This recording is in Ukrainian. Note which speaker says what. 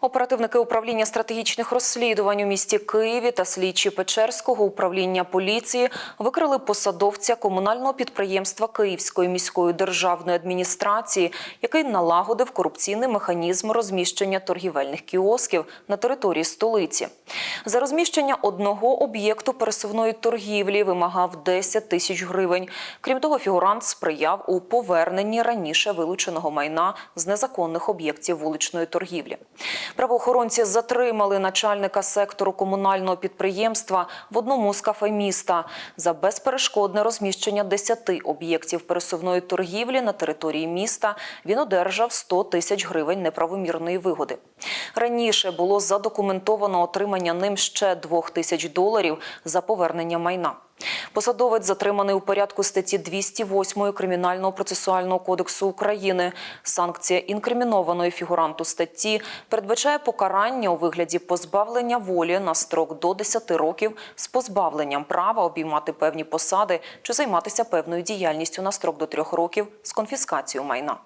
Speaker 1: Оперативники управління стратегічних розслідувань у місті Києві та слідчі Печерського управління поліції викрили посадовця комунального підприємства Київської міської державної адміністрації, який налагодив корупційний механізм розміщення торгівельних кіосків на території столиці. За розміщення одного об'єкту пересувної торгівлі вимагав 10 тисяч гривень. Крім того, фігурант сприяв у поверненні раніше вилученого майна з незаконних об'єктів вуличної торгівлі. Правоохоронці затримали начальника сектору комунального підприємства в одному з кафе міста за безперешкодне розміщення 10 об'єктів пересувної торгівлі на території міста. Він одержав 100 тисяч гривень неправомірної вигоди. Раніше було задокументовано отримання ним ще 2 тисяч доларів за повернення майна. Посадовець затриманий у порядку статті 208 Кримінального процесуального кодексу України. Санкція інкримінованої фігуранту статті передбачає покарання у вигляді позбавлення волі на строк до 10 років з позбавленням права обіймати певні посади чи займатися певною діяльністю на строк до 3 років з конфіскацією майна.